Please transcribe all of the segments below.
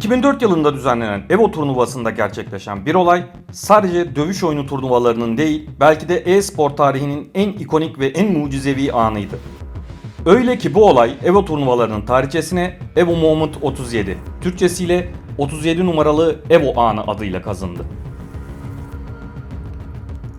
2004 yılında düzenlenen Evo turnuvasında gerçekleşen bir olay sadece dövüş oyunu turnuvalarının değil belki de e-spor tarihinin en ikonik ve en mucizevi anıydı. Öyle ki bu olay Evo turnuvalarının tarihçesine Evo Moment 37, Türkçesiyle 37 numaralı Evo anı adıyla kazındı.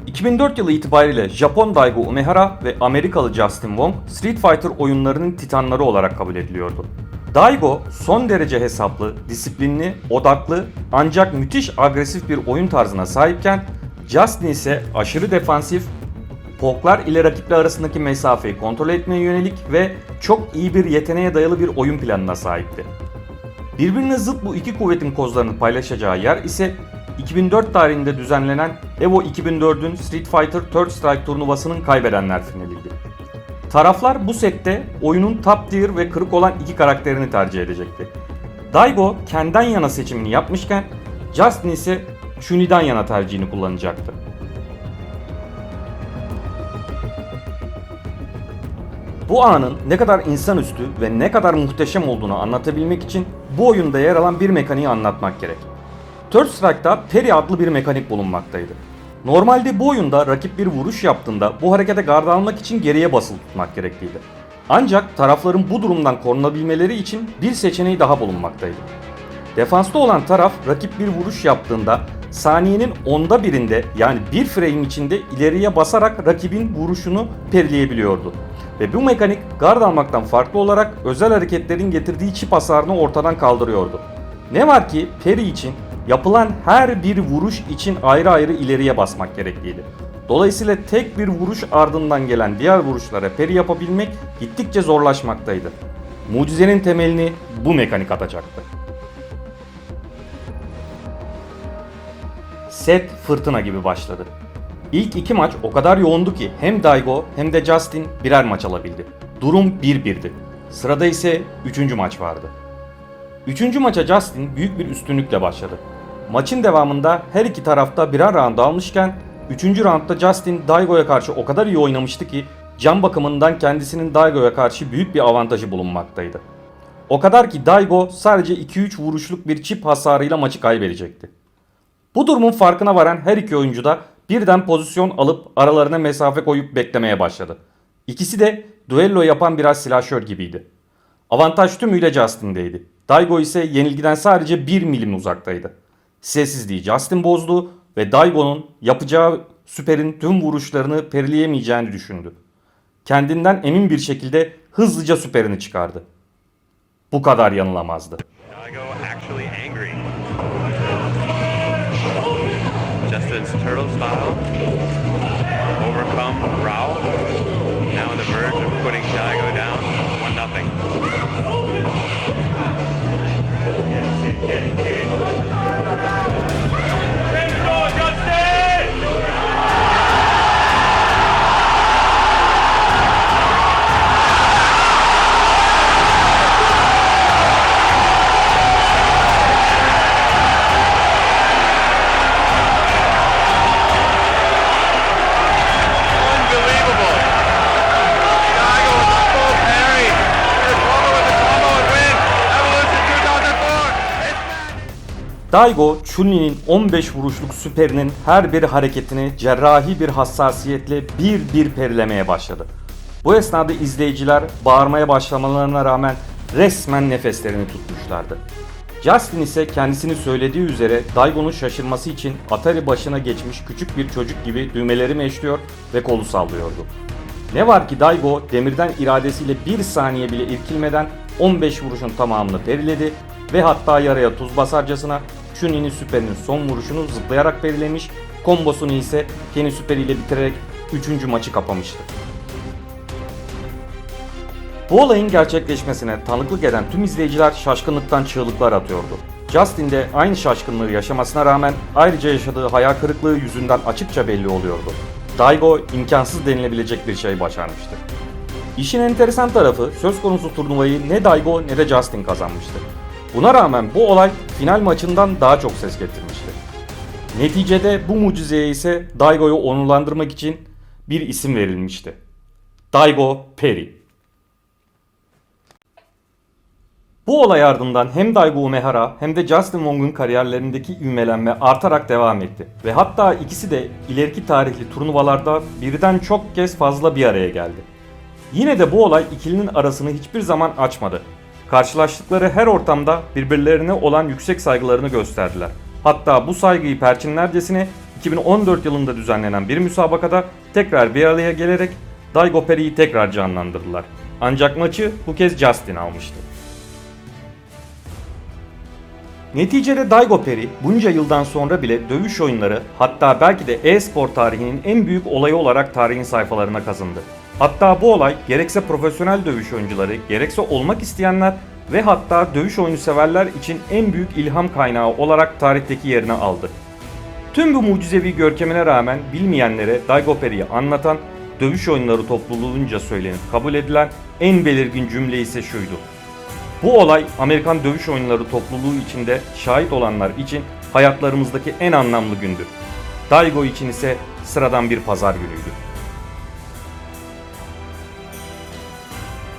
2004 yılı itibariyle Japon Daigo Umehara ve Amerikalı Justin Wong Street Fighter oyunlarının titanları olarak kabul ediliyordu. Daigo son derece hesaplı, disiplinli, odaklı ancak müthiş agresif bir oyun tarzına sahipken Justin ise aşırı defansif, poklar ile rakipler arasındaki mesafeyi kontrol etmeye yönelik ve çok iyi bir yeteneğe dayalı bir oyun planına sahipti. Birbirine zıt bu iki kuvvetin kozlarını paylaşacağı yer ise 2004 tarihinde düzenlenen Evo 2004'ün Street Fighter Third Strike turnuvasının kaybedenler finaliydi. Taraflar bu sette oyunun top tier ve kırık olan iki karakterini tercih edecekti. Daigo Ken'den yana seçimini yapmışken Justin ise Chun-Li'den yana tercihini kullanacaktı. Bu anın ne kadar insanüstü ve ne kadar muhteşem olduğunu anlatabilmek için bu oyunda yer alan bir mekaniği anlatmak gerek. Third Strike'da Parry adlı bir mekanik bulunmaktaydı. Normalde bu oyunda rakip bir vuruş yaptığında bu harekete gard almak için geriye basılı tutmak gerekliydi. Ancak tarafların bu durumdan korunabilmeleri için bir seçeneği daha bulunmaktaydı. Defansta olan taraf rakip bir vuruş yaptığında saniyenin onda birinde yani bir frame içinde ileriye basarak rakibin vuruşunu perileyebiliyordu. Ve bu mekanik gard almaktan farklı olarak özel hareketlerin getirdiği çip hasarını ortadan kaldırıyordu. Ne var ki Perry için yapılan her bir vuruş için ayrı ayrı ileriye basmak gerekliydi. Dolayısıyla tek bir vuruş ardından gelen diğer vuruşlara peri yapabilmek gittikçe zorlaşmaktaydı. Mucizenin temelini bu mekanik atacaktı. Set fırtına gibi başladı. İlk iki maç o kadar yoğundu ki hem Daigo hem de Justin birer maç alabildi. Durum 1-1'di. Sırada ise üçüncü maç vardı. Üçüncü maça Justin büyük bir üstünlükle başladı. Maçın devamında her iki tarafta birer round almışken 3. roundda Justin Daigo'ya karşı o kadar iyi oynamıştı ki can bakımından kendisinin Daigo'ya karşı büyük bir avantajı bulunmaktaydı. O kadar ki Daigo sadece 2-3 vuruşluk bir çip hasarıyla maçı kaybedecekti. Bu durumun farkına varan her iki oyuncu da birden pozisyon alıp aralarına mesafe koyup beklemeye başladı. İkisi de duello yapan biraz silahşör gibiydi. Avantaj tümüyle Justin'deydi. Daigo ise yenilgiden sadece 1 milim uzaktaydı. Sessizliği Justin bozdu ve Daigo'nun yapacağı süperin tüm vuruşlarını perileyemeyeceğini düşündü. Kendinden emin bir şekilde hızlıca süperini çıkardı. Bu kadar yanılamazdı. Justin's turtle style. Overcome Rao. Now on the verge of putting Daigo down. Daigo, Chun-Li'nin 15 vuruşluk süperinin her bir hareketini cerrahi bir hassasiyetle bir bir perilemeye başladı. Bu esnada izleyiciler bağırmaya başlamalarına rağmen resmen nefeslerini tutmuşlardı. Justin ise kendisini söylediği üzere Daigo'nun şaşırması için Atari başına geçmiş küçük bir çocuk gibi düğmeleri meşliyor ve kolu sallıyordu. Ne var ki Daigo demirden iradesiyle bir saniye bile irkilmeden 15 vuruşun tamamını periledi ve hatta yaraya tuz basarcasına Chun-Li'nin süperinin son vuruşunu zıplayarak perilemiş, kombosunu ise kendi süperiyle bitirerek 3. maçı kapamıştı. Bu olayın gerçekleşmesine tanıklık eden tüm izleyiciler şaşkınlıktan çığlıklar atıyordu. Justin de aynı şaşkınlığı yaşamasına rağmen ayrıca yaşadığı hayal kırıklığı yüzünden açıkça belli oluyordu. Daigo imkansız denilebilecek bir şey başarmıştı. İşin enteresan tarafı söz konusu turnuvayı ne Daigo ne de Justin kazanmıştı. Buna rağmen bu olay final maçından daha çok ses getirmişti. Neticede bu mucizeye ise Daigo'yu onurlandırmak için bir isim verilmişti. Daigo Perry. Bu olay ardından hem Daigo Umehara hem de Justin Wong'un kariyerlerindeki ivmelenme artarak devam etti. Ve hatta ikisi de ileriki tarihli turnuvalarda birden çok kez fazla bir araya geldi. Yine de bu olay ikilinin arasını hiçbir zaman açmadı. Karşılaştıkları her ortamda birbirlerine olan yüksek saygılarını gösterdiler. Hatta bu saygıyı perçinlercesine 2014 yılında düzenlenen bir müsabakada tekrar bir araya gelerek Daigo Peri'yi tekrar canlandırdılar. Ancak maçı bu kez Justin almıştı. Neticede Daigo Peri bunca yıldan sonra bile dövüş oyunları hatta belki de e-spor tarihinin en büyük olayı olarak tarihin sayfalarına kazındı. Hatta bu olay gerekse profesyonel dövüş oyuncuları gerekse olmak isteyenler ve hatta dövüş oyunu severler için en büyük ilham kaynağı olarak tarihteki yerini aldı. Tüm bu mucizevi görkemine rağmen bilmeyenlere Daigo Peri'yi anlatan dövüş oyunları topluluğunca söylenip kabul edilen en belirgin cümle ise şuydu. Bu olay Amerikan dövüş oyunları topluluğu içinde şahit olanlar için hayatlarımızdaki en anlamlı gündü. Daigo için ise sıradan bir pazar günüydü.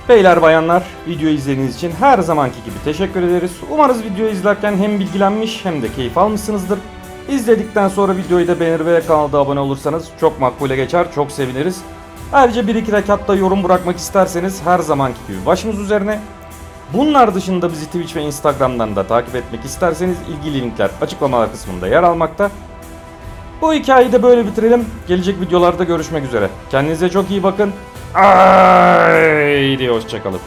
Beyler bayanlar videoyu izlediğiniz için her zamanki gibi teşekkür ederiz. Umarız videoyu izlerken hem bilgilenmiş hem de keyif almışsınızdır. İzledikten sonra videoyu da beğenir ve kanalda abone olursanız çok makbule geçer, çok seviniriz. Ayrıca bir iki rekatta yorum bırakmak isterseniz her zamanki gibi başımız üzerine. Bunlar dışında bizi Twitch ve Instagram'dan da takip etmek isterseniz ilgili linkler açıklamalar kısmında yer almakta. Bu hikayeyi de böyle bitirelim. Gelecek videolarda görüşmek üzere. Kendinize çok iyi bakın. Haydi hoşçakalın.